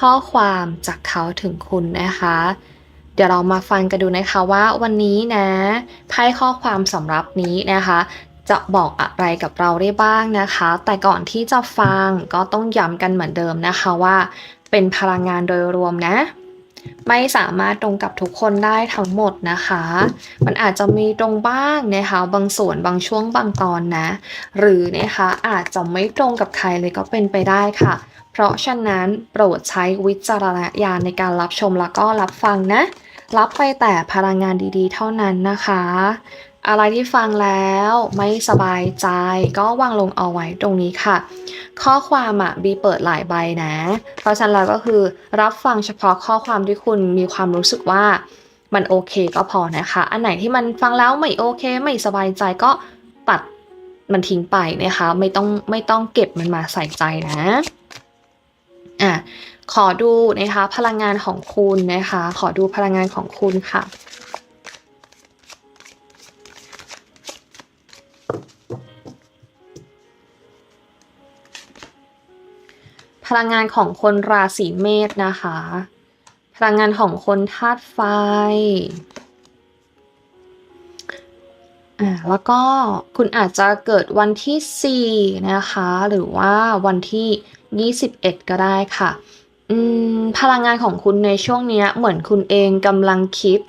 ข้อความจากเขาถึงคุณนะคะ เดี๋ยวเรามาฟังกันดูนะคะว่าวันนี้นะไพ่ข้อความสำหรับนี้นะคะ จะบอกอะไรกับเราได้บ้างนะคะ แต่ก่อนที่จะฟังก็ต้องย้ำกันเหมือนเดิมนะคะว่า เป็นพลังงานโดยรวมนะไม่สามารถตรงกับทุกคนได้ทั้งหมดนะคะ มันอาจจะมีตรงบ้างนะคะ บางส่วนบางช่วงบางตอนนะ หรือนะคะอาจจะไม่ตรงกับใครเลยก็เป็นไปได้ค่ะ เพราะฉะนั้นโปรดใช้วิจารณญาณในการรับชมแล้วก็รับฟังนะ รับไปแต่พลังงานดีๆ เท่านั้นนะคะ อะไรที่ฟังแล้วไม่สบายใจก็วางลงเอาไว้ตรงนี้ค่ะ ข้อความอะบีเปิดหลายใบนะ เพราะฉะนั้นแล้วก็คือรับฟังเฉพาะข้อความที่คุณมีความรู้สึกว่ามันโอเคก็พอนะคะ อันไหนที่มันฟังแล้วไม่โอเค ไม่สบายใจก็ตัดมันทิ้งไปนะคะ ไม่ต้องไม่ต้องเก็บมันมาใส่ใจนะ อะขอดูนะคะพลังงานของคุณนะคะ ขอดูพลังงานของคุณค่ะพลังงานของคนราศีเมษนะคะ พลังงานของคนธาตุไฟ อ่า แล้วก็คุณอาจจะเกิดวันที่ 4 นะคะ หรือว่าวันที่ 21 ก็ได้ค่ะพลังงานของคุณในช่วงนี้เหมือนคุณเองกำลังคิด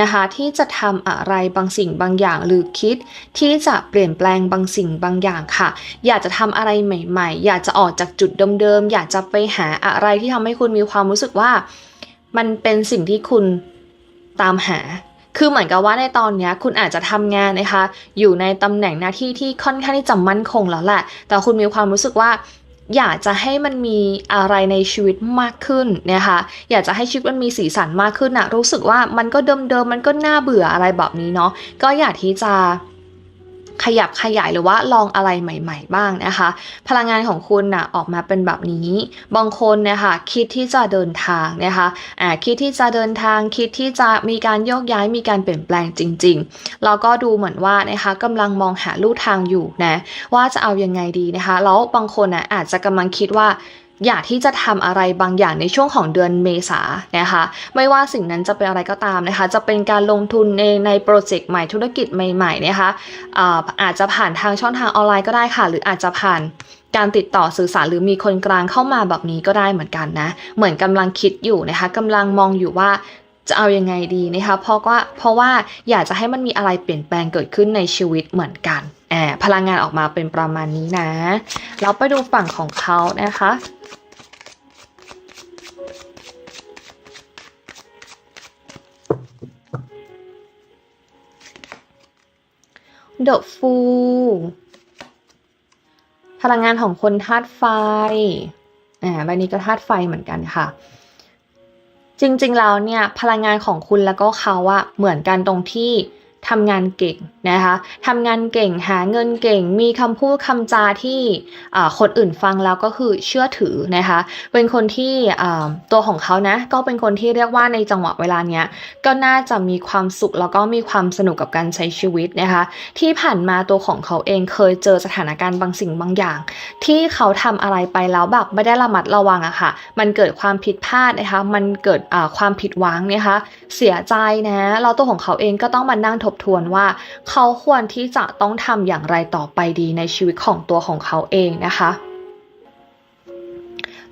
นะคะที่จะทำอะไรบางสิ่งบางอย่างหรือคิด ที่จะเปลี่ยนแปลงบางสิ่งบางอย่างค่ะ อยากจะทำอะไรใหม่ ๆ อยากจะออกจากจุดเดิมๆอยากจะไปหาอะไรที่ทำให้คุณมีความรู้สึกว่า มันเป็นสิ่งที่คุณตามหา คือเหมือนกับว่าในตอนนี้คุณอาจจะทำงานนะคะ อยู่ในตำแหน่งหน้าที่ที่ค่อนข้างที่จะมั่นคงแล้วแหละ แต่คุณมีความรู้สึกว่า อยากจะให้มันมีอะไรในชีวิตมากขึ้นนะคะอยากจะให้ชีวิตมันมีสีสันมากขึ้นนะรู้สึกว่ามันก็เดิมๆมันก็น่าเบื่ออะไรแบบนี้เนาะก็อยากที่จะ ขยับขยายหรือว่าลองอะไรใหม่ ๆ บ้างนะคะ พลังงานของคุณนะออกมาเป็นแบบนี้ บางคนนะคะคิดที่จะเดินทางนะคะอ่าคิดที่จะเดินทาง คิดที่จะมีการโยกย้ายมีการเปลี่ยนแปลงจริงๆแล้วก็ดูเหมือนว่านะคะกำลังมองหาลู่ทางอยู่นะว่าจะเอายังไงดีนะคะ แล้วบางคนนะอาจจะกำลังคิดว่า อยากที่จะทำอะไรบางอย่างในช่วงของเดือนเมษานะคะ ไม่ว่าสิ่งนั้นจะเป็นอะไรก็ตามนะคะ จะเป็นการลงทุนในในโปรเจกต์ใหม่ธุรกิจใหม่ๆนะคะอ่าอาจจะผ่านทางช่องทางออนไลน์ก็ได้ค่ะ หรืออาจจะผ่านการติดต่อสื่อสารหรือมีคนกลางเข้ามาแบบนี้ก็ได้เหมือนกันนะ เหมือนกำลังคิดอยู่นะคะกำลังมองอยู่ว่าจะเอายังไงดีนะคะเพราะว่าเพราะว่าอยากจะให้มันมีอะไรเปลี่ยนแปลงเกิดขึ้นในชีวิตเหมือนกันแอบพลังงานออกมาเป็นประมาณนี้นะ เราไปดูฝั่งของเขานะคะ The Fool พลังงานของคนธาตุไฟอ่าใบนี้ก็ธาตุไฟเหมือนกันค่ะ จริงๆแล้วเนี่ย พลังงานของคุณแล้วก็เขาอะเหมือนกันตรงที่ ทำงานเก่งนะคะทำงานเก่งหาเงินเก่ง มีคำพูดคำจาที่คนอื่นฟังแล้วก็คือเชื่อถือนะคะ เป็นคนที่ตัวของเขานะ ก็เป็นคนที่เรียกว่าในจังหวะเวลาเนี้ย ก็น่าจะมีความสุขแล้วก็มีความสนุกกับการใช้ชีวิตนะคะ ที่ผ่านมาตัวของเขาเองเคยเจอสถานการณ์บางสิ่งบางอย่าง ที่เขาทำอะไรไปแล้วแบบไม่ได้ระมัดระวังอะค่ะ มันเกิดความผิดพลาดนะคะ มันเกิดความผิดหวังนะคะ เสียใจนะแล้วตัวของเขาเองก็ต้องมานั่งทบทวนว่า เขาควรที่จะต้องทำอย่างไรต่อไปดีในชีวิตของตัวของเขาเองนะคะ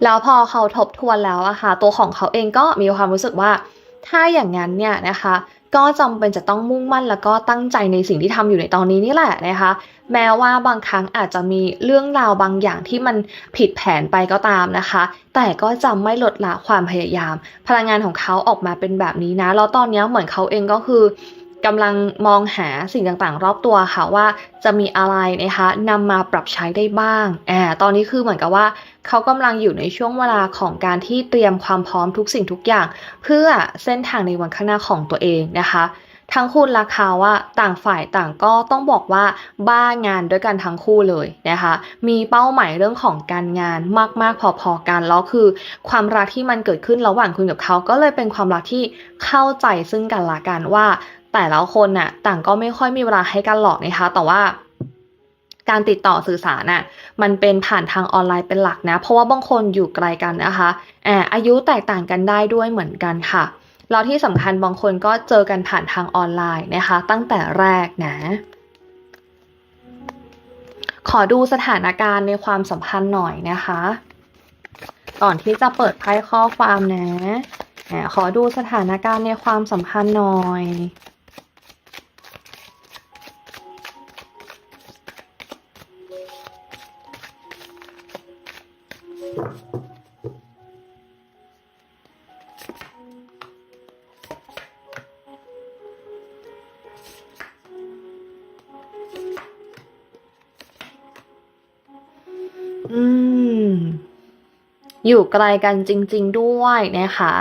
แล้วพอเขาทบทวนแล้วอะค่ะตัวของเขาเองก็มีความรู้สึกว่า ถ้าอย่างนั้นเนี่ยนะคะ ก็จำเป็นจะต้องมุ่งมั่นแล้วก็ตั้งใจในสิ่งที่ทำอยู่ในตอนนี้นี่แหละนะคะ แม้ว่าบางครั้งอาจจะมีเรื่องราวบางอย่างที่มันผิดแผนไปก็ตามนะคะ แต่ก็จะไม่ลดละความพยายาม พลังงานของเขาออกมาเป็นแบบนี้นะแล้วตอนนี้เหมือนเขาเองก็คือ กำลังมองหาสิ่งต่างๆ รอบตัวค่ะว่าจะมีอะไรนะคะนำมาปรับใช้ได้บ้างแอบตอนนี้คือเหมือนกับว่าเขากำลังอยู่ในช่วงเวลาของการที่เตรียมความพร้อมทุกสิ่งทุกอย่าง เพื่อเส้นทางในวันข้างหน้าของตัวเองนะคะทั้งคุณและเขาว่าต่างฝ่ายต่างก็ต้องบอกว่าบ้างานด้วยกันทั้งคู่เลยนะคะ มีเป้าหมายเรื่องของการงานมาก ๆ พอๆกันแล้วคือ ความรักที่มันเกิดขึ้นระหว่างคุณกับเขาก็เลยเป็นความรักที่เข้าใจซึ่งกันและกันว่า แต่ละคนน่ะต่างก็ไม่ค่อยมีเวลาให้กันหรอกนะคะ แต่ว่าการติดต่อสื่อสารน่ะมันเป็นผ่านทางออนไลน์เป็นหลักนะ เพราะว่าบางคนอยู่ไกลกันนะคะอาอายุแตกต่างกันได้ด้วยเหมือนกันค่ะแล้วที่สำคัญบางคนก็เจอกันผ่านทางออนไลน์นะคะ ตั้งแต่แรกนะ ขอดูสถานการณ์ในความสัมพันธ์หน่อยนะคะ ก่อนที่จะเปิดไพ่ข้อความนะขอดูสถานการณ์ในความสัมพันธ์หน่อย อืม อยู่ไกลกันจริง ๆ ด้วยนะคะ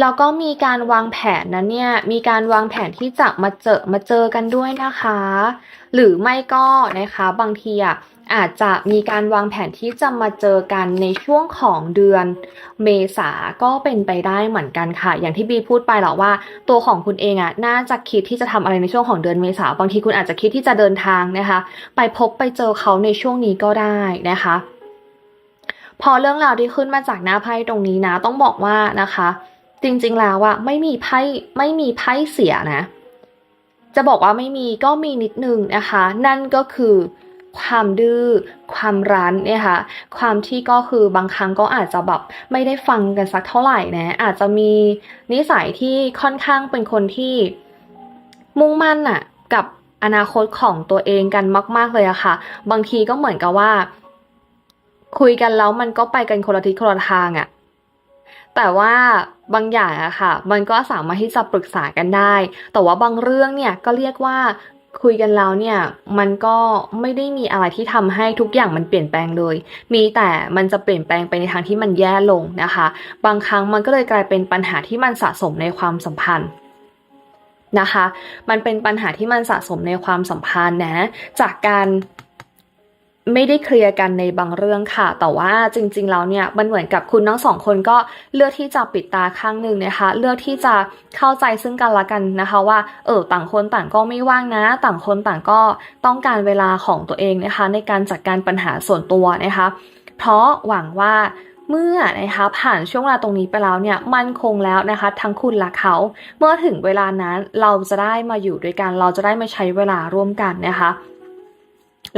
แล้วก็มีการวางแผนนะเนี่ย มีการวางแผนที่จะมาเจอมาเจอกันด้วยนะคะ หรือไม่ก็นะคะ บางทีอะ อาจจะมีการวางแผนที่จะมาเจอกันในช่วงของเดือนเมษาก็เป็นไปได้เหมือนกันค่ะ อย่างที่บีพูดไปหรอกว่า ตัวของคุณเองอะน่าจะคิดที่จะทำอะไรในช่วงของเดือนเมษาบางทีคุณอาจจะคิดที่จะเดินทางนะคะ ไปพบไปเจอเขาในช่วงนี้ก็ได้นะคะ พอเรื่องราวที่ขึ้นมาจากหน้าไพ่ตรงนี้นะ ต้องบอกว่านะคะ จริงๆแล้วอะไม่มีไพ่ไม่มีไพ่เสียนะ จะบอกว่าไม่มีก็มีนิดนึงนะคะ นั่นก็คือ ความดื้อ ความรั้นเนี่ยค่ะ ความที่ก็คือบางครั้งก็อาจจะแบบไม่ได้ฟังกันสักเท่าไหร่นะ อาจจะมีนิสัยที่ค่อนข้างเป็นคนที่มุ่งมั่นอะกับอนาคตของตัวเองกันมาก ๆเลยอะค่ะ บางทีก็เหมือนกับว่า คุยกันแล้วมันก็ไปกันคนละทิศคนละทางอะแต่ว่าบางอย่างอะค่ะ มันก็สามารถที่จะปรึกษากันได้ แต่ว่าบางเรื่องเนี่ยก็เรียกว่า คุยกันแล้วเนี่ยมันก็ไม่ได้มีอะไรที่ทำให้ทุกอย่างมันเปลี่ยนแปลงเลย มีแต่มันจะเปลี่ยนแปลงไปในทางที่มันแย่ลงนะคะ บางครั้งมันก็เลยกลายเป็นปัญหาที่มันสะสมในความสัมพันธ์นะคะ มันเป็นปัญหาที่มันสะสมในความสัมพันธ์นะ จากการ ไม่ได้เคลียร์กันในบางเรื่องค่ะ แต่ว่าจริง ๆ แล้วเนี่ยมันเหมือนกับคุณทั้งสองคนก็เลือกที่จะปิดตาข้างหนึ่งนะคะ เลือกที่จะเข้าใจซึ่งกันและกันนะคะว่า เออต่างคนต่างก็ไม่ว่างนะ ต่างคนต่างก็ต้องการเวลาของตัวเองนะคะ ในการจัดการปัญหาส่วนตัวนะคะ เพราะหวังว่าเมื่อนะคะผ่านช่วงเวลาตรงนี้ไปแล้วเนี่ยมันคงแล้วนะคะทั้งคุณและเขา เมื่อถึงเวลานั้นเราจะได้มาอยู่ด้วยกัน เราจะได้มาใช้เวลาร่วมกันนะคะ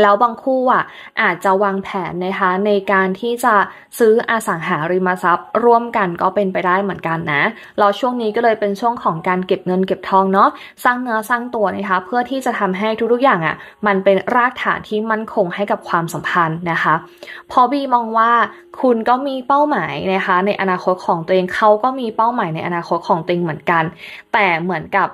แล้วบางคู่อะอาจจะวางแผนนะคะในการที่จะซื้ออสังหาริมทรัพย์ ร่วมกันก็เป็นไปได้เหมือนกันนะเราช่วงนี้ก็เลยเป็นช่วงของการเก็บเงินเก็บทองเนาะสร้างเนื้อสร้างตัวนะคะเพื่อที่จะทำให้ทุกๆอย่างอะมันเป็นรากฐานที่มั่นคงให้กับความสัมพันธ์นะคะพอบีมองว่าคุณก็มีเป้าหมายนะคะในอนาคตของตัวเองเขาก็มีเป้าหมายในอนาคตของตัวเองเหมือนกัน แต่เหมือนกับ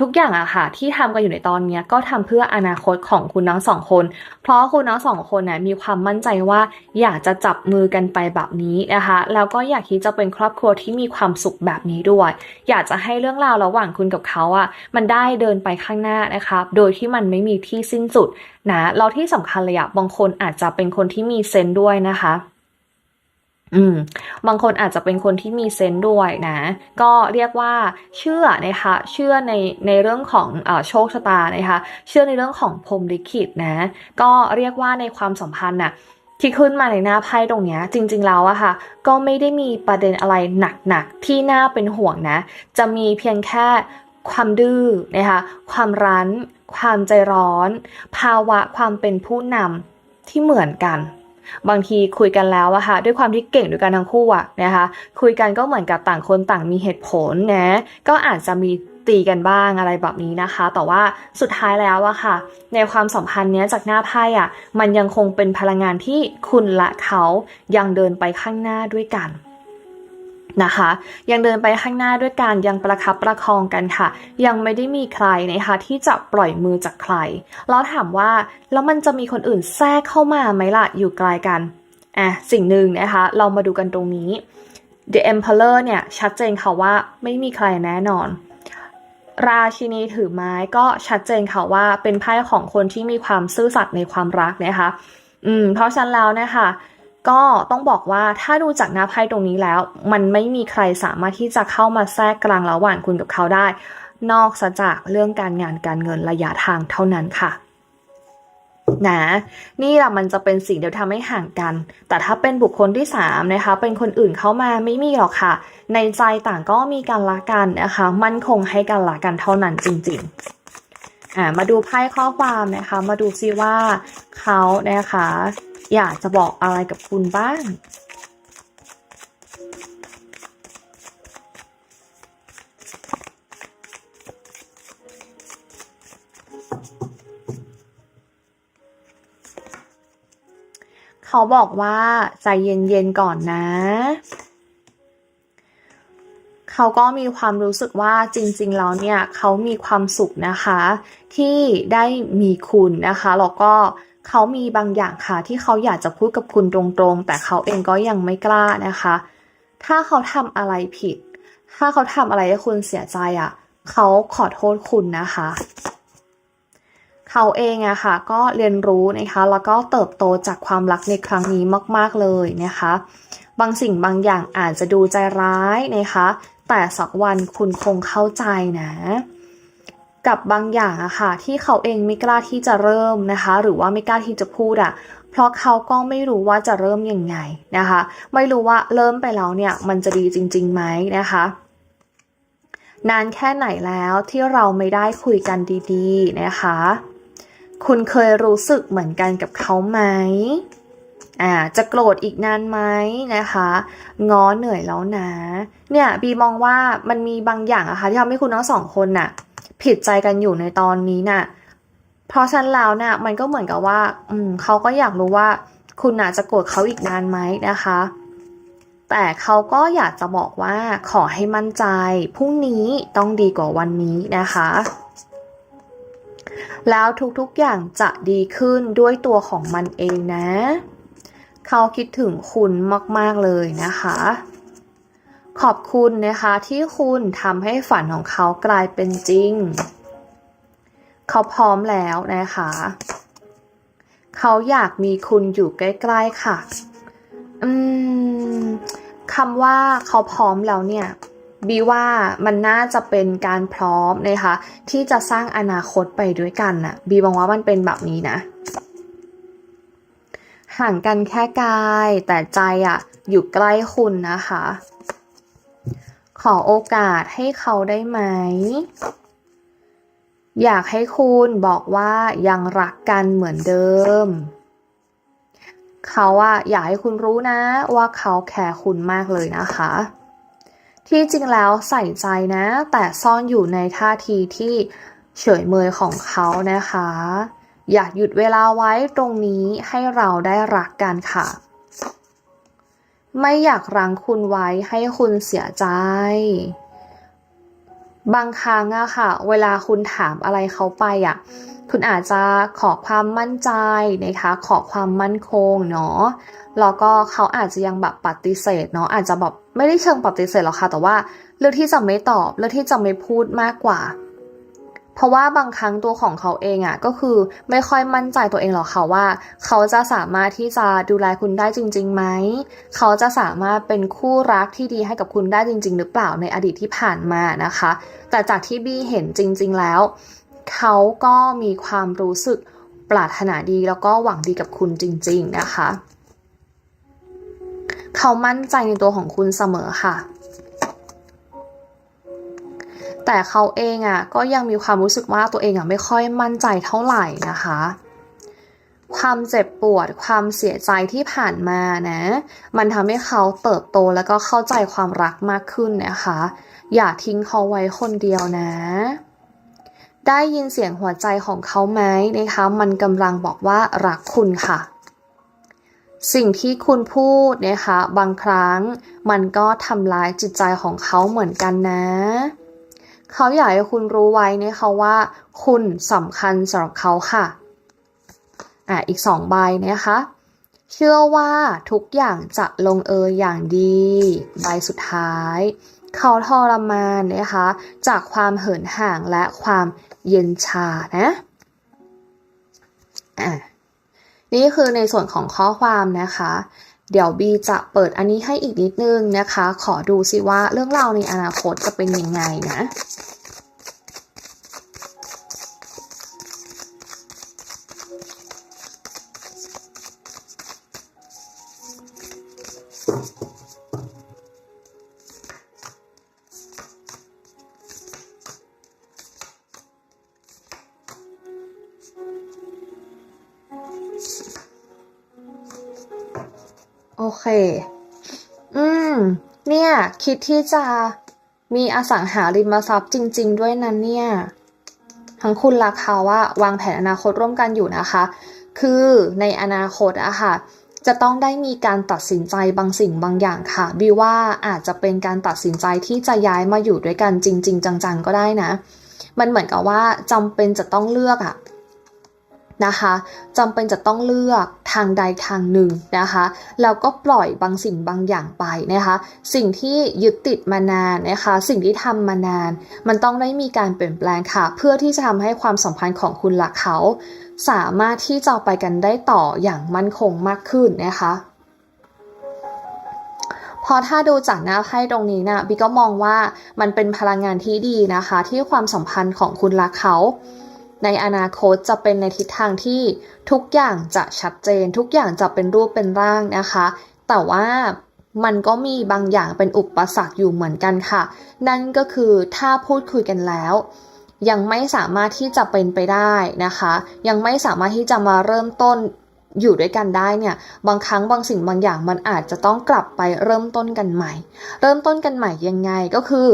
ทุกอย่างอะค่ะ ที่ทำกันอยู่ในตอนนี้ก็ทำเพื่ออนาคตของคุณทั้งสองคน เพราะคุณทั้งสองคนเนี่ยมีความมั่นใจว่าอยากจะจับมือกันไปแบบนี้นะคะแล้วก็อยากที่จะเป็นครอบครัวที่มีความสุขแบบนี้ด้วย อยากจะให้เรื่องราวระหว่างคุณกับเขาอะมันได้เดินไปข้างหน้านะคะโดยที่มันไม่มีที่สิ้นสุดนะเราที่สำคัญเลยอะบางคนอาจจะเป็นคนที่มีเซนด้วยนะคะ อืมบางคนอาจจะเป็นคนที่มีเซนส์ด้วยนะ ก็เรียกว่าเชื่อนะคะเชื่อในในเรื่องของอโชคชะตานะคะเชื่อในเรื่องของพรมลิขิตนะ ก็เรียกว่าในความสัมพันธ์น่ะที่ขึ้นมาในหน้าไพ่ตรงนี้จริงๆแล้วอะค่ะ ก็ไม่ได้มีประเด็นอะไรหนักๆ ที่น่าเป็นห่วงนะ จะมีเพียงแค่ความดื้อนะคะความรั้น ความใจร้อน ภาวะความเป็นผู้นำที่เหมือนกัน บางทีคุยกันแล้วอะค่ะด้วยความที่เก่งด้วยกันทั้งคู่อะนะคะคุยกันก็เหมือนกับต่างคนต่างมีเหตุผลนะก็อาจจะมีตีกันบ้างอะไรแบบนี้นะคะ แต่ว่าสุดท้ายแล้วอะค่ะ ในความสัมพันธ์เนี้ยจากหน้าไพ่อะมันยังคงเป็นพลังงานที่คุณและเขายังเดินไปข้างหน้าด้วยกัน นะคะ ยังเดินไปข้างหน้าด้วยกันยังประคับประคองกันค่ะ ยังไม่ได้มีใครนะคะที่จะปล่อยมือจากใคร แล้วถามว่าแล้วมันจะมีคนอื่นแทรกเข้ามาไหมล่ะอยู่ไกลกันอะสิ่งหนึ่งนะคะ เรามาดูกันตรงนี้ The Emperor เนี่ยชัดเจนค่ะว่าไม่มีใครแน่นอน ราชินีถือไม้ก็ชัดเจนค่ะว่าเป็นไพ่ของคนที่มีความซื่อสัตย์ในความรักนะคะ อืมเพราะฉะนั้นแล้วนะคะ ก็ต้องบอกว่าถ้าดูจากหน้าไพ่ตรงนี้แล้ว มันไม่มีใครสามารถที่จะเข้ามาแทรกกลางระหว่างคุณกับเขาได้ นอกจากเรื่องการงานการเงินระยะทางเท่านั้นค่ะนะนี่แหละมันจะเป็นสิ่งเดียวทำให้ห่างกัน แต่ถ้าเป็นบุคคลที่สามนะคะ เป็นคนอื่นเข้ามาไม่มีหรอกค่ะ ในใจต่างก็มีกันละกันนะคะ มั่นคงให้กันละกันเท่านั้นจริงๆอ่ามาดูไพ่ข้อความนะคะ มาดูซิว่าเขานะคะ อยากจะบอกอะไรกับคุณบ้าง เขาบอกว่าใจเย็นๆก่อนนะ เขาก็มีความรู้สึกว่าจริงๆแล้วเนี่ย เขามีความสุขนะคะ ที่ได้มีคุณนะคะแล้วก็ เขามีบางอย่างค่ะที่เขาอยากจะพูดกับคุณตรงๆ แต่เขาเองก็ยังไม่กล้านะคะ ถ้าเขาทำอะไรผิด ถ้าเขาทำอะไรให้คุณเสียใจอะ่ะ เขาขอโทษคุณนะคะ เขาเองอะค่ะ ก็เรียนรู้นะคะ แล้วก็เติบโตจากความรักในครั้งนี้มาก ๆเลยนะคะ บางสิ่งบางอย่างอาจจะดูใจร้ายนะคะ แต่สักวันคุณคงเข้าใจนะ กับบางอย่างอะค่ะที่เขาเองไม่กล้าที่จะเริ่มนะคะ หรือว่าไม่กล้าที่จะพูดอะเพราะเขาก็ไม่รู้ว่าจะเริ่มยังไงนะคะ ไม่รู้ว่าเริ่มไปแล้วเนี่ยมันจะดีจริงๆไหมนะคะนานแค่ไหนแล้วที่เราไม่ได้คุยกันดีๆนะคะ คุณเคยรู้สึกเหมือนกันกับเขาไหมอ่าจะโกรธอีกนานไหมนะคะง้อเหนื่อยแล้วนะ เนี่ยบีมองว่ามันมีบางอย่างอะค่ะที่ทำให้คุณทั้งสองคนน่ะ ผิดใจกันอยู่ในตอนนี้น่ะเพราะฉะนั้นแล้วน่ะมันก็เหมือนกับว่า อืมเขาก็อยากรู้ว่าคุณน่ะจะโกรธเขาอีกนานไหมนะคะ แต่เขาก็อยากจะบอกว่าขอให้มั่นใจพรุ่งนี้ต้องดีกว่าวันนี้นะคะ แล้วทุกๆอย่างจะดีขึ้นด้วยตัวของมันเองนะ เขาคิดถึงคุณมากๆเลยนะคะ ขอบคุณนะคะที่คุณทำให้ฝันของเขากลายเป็นจริง เขาพร้อมแล้วนะคะ เขาอยากมีคุณอยู่ใกล้ๆค่ะ อืมคำว่าเขาพร้อมแล้วเนี่ยบีว่ามันน่าจะเป็นการพร้อมนะคะ ที่จะสร้างอนาคตไปด้วยกันน่ะบีมองว่ามันเป็นแบบนี้นะ ห่างกันแค่กายแต่ใจอะอยู่ใกล้คุณนะคะ อโอกาสให้เขาได้ไหม อยากให้คุณบอกว่ายังรักกันเหมือนเดิม เขาอะอยากให้คุณรู้นะว่าเขาแคร์คุณมากเลยนะคะ ที่จริงแล้วใส่ใจนะ แต่ซ่อนอยู่ในท่าทีที่เฉยเมยของเขานะคะ อยากหยุดเวลาไว้ตรงนี้ให้เราได้รักกันค่ะ ไม่อยากรั้งคุณไว้ให้คุณเสียใจ บางครั้งอะค่ะ เวลาคุณถามอะไรเขาไปอะคุณอาจจะขอความมั่นใจนะคะ ขอความมั่นคงเนาะแล้วก็เขาอาจจะยังแบบปฏิเสธเนาะอาจจะแบบไม่ได้เชิงปฏิเสธหรอกค่ะ แต่ว่าเลือกที่จะไม่ตอบเลือกที่จะไม่พูดมากกว่า เพราะว่าบางครั้งตัวของเขาเองอะ่ะก็คือไม่ค่อยมั่นใจตัวเองหรอกค่ะว่า เขาจะสามารถที่จะดูแลคุณได้จริงๆไหมเขาจะสามารถเป็นคู่รักที่ดีให้กับคุณได้จริง ๆ หรือเปล่าในอดีตที่ผ่านมานะคะ แต่จากที่บี้เห็นจริง ๆแล้ว เขาก็มีความรู้สึกปรารถนาดีแล้วก็หวังดีกับคุณจริง ๆนะคะ เขามั่นใจในตัวของคุณเสมอค่ะ แต่เขาเองอะก็ยังมีความรู้สึกว่าตัวเองอะไม่ค่อยมั่นใจเท่าไหร่นะคะ ความเจ็บปวดความเสียใจที่ผ่านมานะ มันทำให้เขาเติบโตแล้วก็เข้าใจความรักมากขึ้นนะคะ อย่าทิ้งเขาไว้คนเดียวนะได้ยินเสียงหัวใจของเขาไหมนะคะ มันกำลังบอกว่ารักคุณค่ะ สิ่งที่คุณพูดนะคะ บางครั้งมันก็ทำร้ายจิตใจของเขาเหมือนกันนะ เขาอยากให้คุณรู้ไว้นะคะว่าคุณสำคัญสำหรับเขาค่ะ อะอีกสองใบนะคะ เชื่อว่าทุกอย่างจะลงเอยอย่างดี ใบสุดท้าย เขาทรมานนะคะ จากความเหินห่างและความเย็นชานะอะนี่คือในส่วนของข้อความนะคะ เดี๋ยวบีจะเปิดอันนี้ให้อีกนิดนึงนะคะ ขอดูซิว่าเรื่องราวในอนาคตจะเป็นยังไงนะ เค อืม เนี่ย คิดที่จะมีอสังหาริมทรัพย์จริง ๆ ด้วยนั้นเนี่ย ทั้งคุณราคาว่าวางแผนอนาคตร่วมกันอยู่นะคะ คือในอนาคตอะค่ะ จะต้องได้มีการตัดสินใจบางสิ่งบางอย่างค่ะบิวว่าอาจจะเป็นการตัดสินใจที่จะย้ายมาอยู่ด้วยกันจริง ๆ จังๆก็ได้นะ มันเหมือนกับว่าจำเป็นจะต้องเลือกอะ นะคะจำเป็นจะต้องเลือกทางใดทางหนึ่งนะคะแล้วก็ปล่อยบางสิ่งบางอย่างไปนะคะ สิ่งที่ยึดติดมานานนะคะ สิ่งที่ทำมานาน มันต้องได้มีการเปลี่ยนแปลงค่ะ เพื่อที่จะทำให้ความสัมพันธ์ของคุณและเขา สามารถที่จะไปกันได้ต่ออย่างมั่นคงมากขึ้นนะคะพอถ้าดูจากหน้าไพ่ตรงนี้นะบิก็มองว่ามันเป็นพลังงานที่ดีนะคะ ที่ความสัมพันธ์ของคุณและเขา ในอนาคตจะเป็นในทิศทางที่ทุกอย่างจะชัดเจน ทุกอย่างจะเป็นรูปเป็นร่างนะคะ แต่ว่ามันก็มีบางอย่างเป็นอุปสรรคอยู่เหมือนกันค่ะ นั่นก็คือถ้าพูดคุยกันแล้ว ยังไม่สามารถที่จะเป็นไปได้นะคะ ยังไม่สามารถที่จะมาเริ่มต้นอยู่ด้วยกันได้เนี่ยบางครั้งบางสิ่งบางอย่างมันอาจจะต้องกลับไปเริ่มต้นกันใหม่ เริ่มต้นกันใหม่ยังไงก็คือ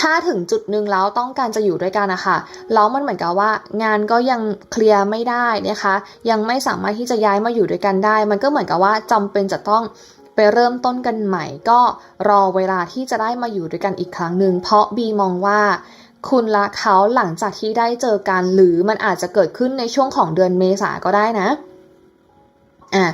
ถ้าถึงจุดหนึ่งแล้วต้องการจะอยู่ด้วยกันนะคะแล้วมันเหมือนกับว่า งานก็ยังเคลียร์ไม่ได้นะคะ ยังไม่สามารถที่จะย้ายมาอยู่ด้วยกันได้ มันก็เหมือนกับว่าจำเป็นจะต้องไปเริ่มต้นกันใหม่ ก็รอเวลาที่จะได้มาอยู่ด้วยกันอีกครั้งหนึ่งเพราะบีมองว่าคุณละเขาหลังจากที่ได้เจอกันหรือมันอาจจะเกิดขึ้นในช่วงของเดือนเมษาก็ได้นะ อะ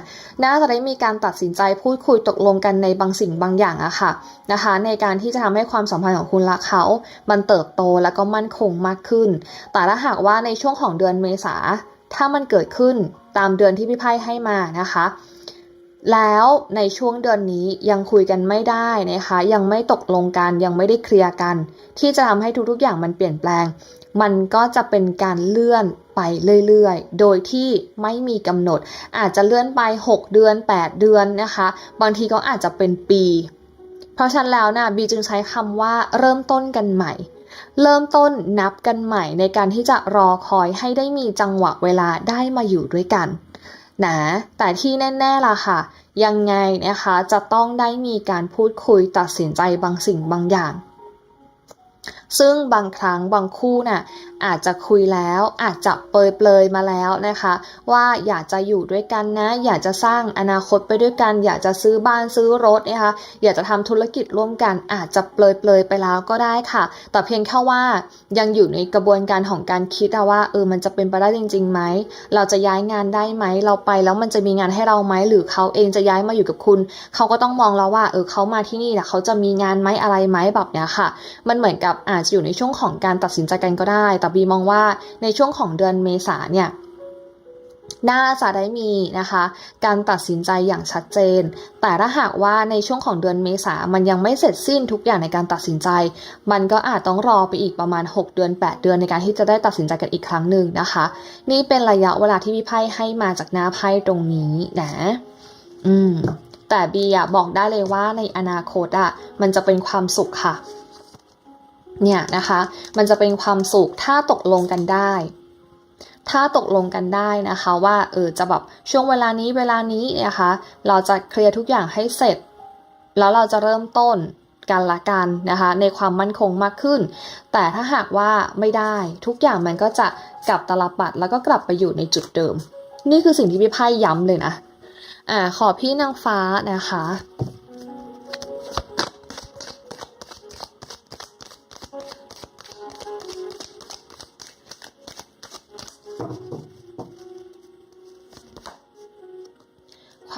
น่าจะได้มีการตัดสินใจพูดคุยตกลงกันในบางสิ่งบางอย่างอะค่ะนะคะ ในการที่จะทำให้ความสัมพันธ์ของคุณละเขา มันเติบโตแล้วก็มั่นคงมากขึ้น แต่ถ้าหากว่าในช่วงของเดือนเมษา ถ้ามันเกิดขึ้นตามเดือนที่พี่ไพ่ให้มานะคะ แล้วในช่วงเดือนนี้ยังคุยกันไม่ได้นะคะ ยังไม่ตกลงกันยังไม่ได้เคลียร์กัน ที่จะทำให้ทุกๆอย่างมันเปลี่ยนแปลง มันก็จะเป็นการเลื่อนไปเรื่อยๆ โดยที่ไม่มีกำหนด อาจจะเลื่อนไป 6 เดือน 8 เดือนนะคะ บางทีก็อาจจะเป็นปี เพราะฉะนั้นแล้วนะบีจึงใช้คำว่าเริ่มต้นกันใหม่ เริ่มต้นนับกันใหม่ในการที่จะรอคอยให้ได้มีจังหวะเวลาได้มาอยู่ด้วยกันนะแต่ที่แน่ๆล่ะค่ะ ยังไงนะคะจะต้องได้มีการพูดคุยตัดสินใจบางสิ่งบางอย่าง ซึ่งบางครั้งบางคู่น่ะอาจจะคุยแล้วอาจจะเปยเปลยมาแล้วนะคะ ว่าอยากจะอยู่ด้วยกันนะ อยากจะสร้างอนาคตไปด้วยกัน อยากจะซื้อบ้านซื้อรถนะคะอยากจะทำธุรกิจร่วมกัน อาจจะเปลยเปลยไปแล้วก็ได้ค่ะ แต่เพียงแค่ว่ายังอยู่ในกระบวนการของการคิดว่าเออมันจะเป็นไปได้จริงๆไหมเราจะย้ายงานได้ไหมเราไปแล้วมันจะมีงานให้เราไหมหรือเขาเองจะย้ายมาอยู่กับคุณ เขาก็ต้องมองแล้วว่าเออเขามาที่นี่แหละเขาจะมีงานไหมอะไรไหมแบบเนี้ยค่ะ มันเหมือนกับอาจจะอยู่ในช่วงของการตัดสินใจกันก็ได้ แต่บีมองว่าในช่วงของเดือนเมษาเนี่ยน่าจะได้มีนะคะ การตัดสินใจอย่างชัดเจน แต่ถ้าหากว่าในช่วงของเดือนเมษามันยังไม่เสร็จสิ้นทุกอย่างในการตัดสินใจ มันก็อาจต้องรอไปอีกประมาณ 6 เดือน 8 เดือนในการที่จะได้ตัดสินใจกันอีกครั้งหนึ่งนะคะ นี่เป็นระยะเวลาที่พี่ไพ่ให้มาจากหน้าไพ่ตรงนี้นะ อืม แต่บีอะบอกได้เลยว่าในอนาคตอะมันจะเป็นความสุขค่ะ เนี่ยนะคะ มันจะเป็นความสุขถ้าตกลงกันได้ ถ้าตกลงกันได้นะคะว่าเออจะแบบช่วงเวลานี้เวลานี้นะคะ เราจะเคลียร์ทุกอย่างให้เสร็จ แล้วเราจะเริ่มต้นกันละกันนะคะ ในความมั่นคงมากขึ้น แต่ถ้าหากว่าไม่ได้ทุกอย่างมันก็จะกลับตลบปัดแล้วก็กลับไปอยู่ในจุดเดิม นี่คือสิ่งที่พี่ไพ่ย้ำเลยนะอ่าขอพี่นางฟ้านะคะ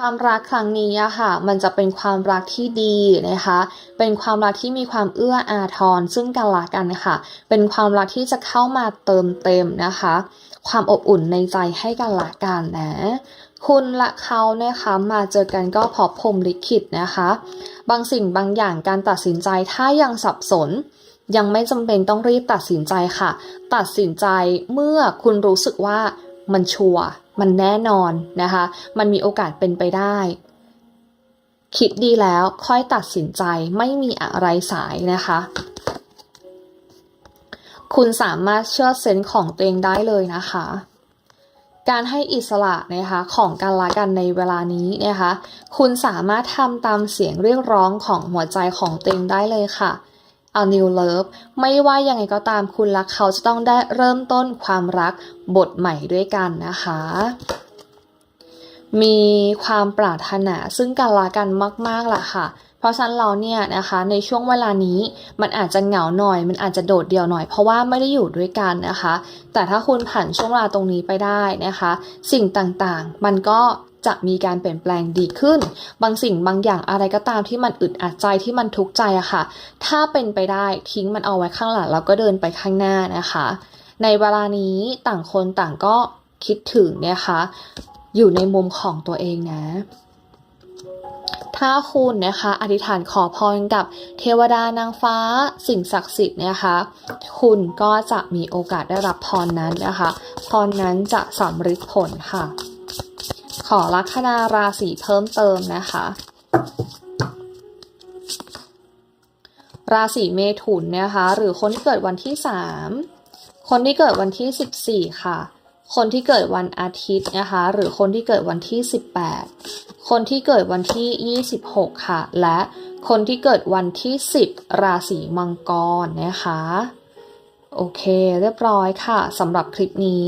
ความรักครั้งนี้อะค่ะ มันจะเป็นความรักที่ดีนะคะ เป็นความรักที่มีความเอื้ออาทรซึ่งกันและกันค่ะ เป็นความรักที่จะเข้ามาเติมเต็มนะคะ ความอบอุ่นในใจให้กันและกันนะ คุณและเขานะคะมาเจอกันก็พอพรมลิขิตนะคะ บางสิ่งบางอย่างการตัดสินใจถ้ายังสับสนยังไม่จำเป็นต้องรีบตัดสินใจค่ะ ตัดสินใจเมื่อคุณรู้สึกว่ามันชัวร์ มันแน่นอนนะคะ มันมีโอกาสเป็นไปได้ คิดดีแล้วค่อยตัดสินใจไม่มีอะไรสายนะคะ คุณสามารถเชื่อเซนส์ของตัวเองได้เลยนะคะการให้อิสระนะคะของกันและกันในเวลานี้นะคะ คุณสามารถทำตามเสียงเรียกร้องของหัวใจของตัวเองได้เลยค่ะ a new love ไม่ว่ายังไงก็ตามคุณและเขาจะต้องได้เริ่มต้นความรักบทใหม่ด้วยกันนะคะ มีความปรารถนาซึ่งกันและกันมากๆแหละค่ะ เพราะฉะนั้นเราเนี่ยนะคะในช่วงเวลานี้มันอาจจะเหงาหน่อย มันอาจจะโดดเดี่ยวหน่อยเพราะว่าไม่ได้อยู่ด้วยกันนะคะ แต่ถ้าคุณผ่านช่วงเวลาตรงนี้ไปได้นะคะ สิ่งต่างๆ มันก็ จะมีการเปลี่ยนแปลงดีขึ้น บางสิ่งบางอย่างอะไรก็ตามที่มันอึดอัดใจที่มันทุกข์ใจอะค่ะ ถ้าเป็นไปได้ทิ้งมันเอาไว้ข้างหลังแล้วก็เดินไปข้างหน้านะคะ ในเวลานี้ต่างคนต่างก็คิดถึงนะคะ อยู่ในมุมของตัวเองนะถ้าคุณนะคะอธิษฐานขอพรกับเทวดานางฟ้าสิ่งศักดิ์สิทธิ์นะคะ คุณก็จะมีโอกาสได้รับพรนั้นนะคะ พรนั้นจะสำเร็จผลค่ะ ขอลัคนาราศีเพิ่มเติมนะคะ ราศีเมถุนนะคะ หรือคนที่เกิดวันที่3คนที่เกิดวันที่14ค่ะ คนที่เกิดวันอาทิตย์นะคะ หรือคนที่เกิดวันที่18คนที่เกิดวันที่26ค่ะ และคนที่เกิดวันที่10ราศีมังกรนะคะ โอเค เรียบร้อยค่ะสำหรับคลิปนี้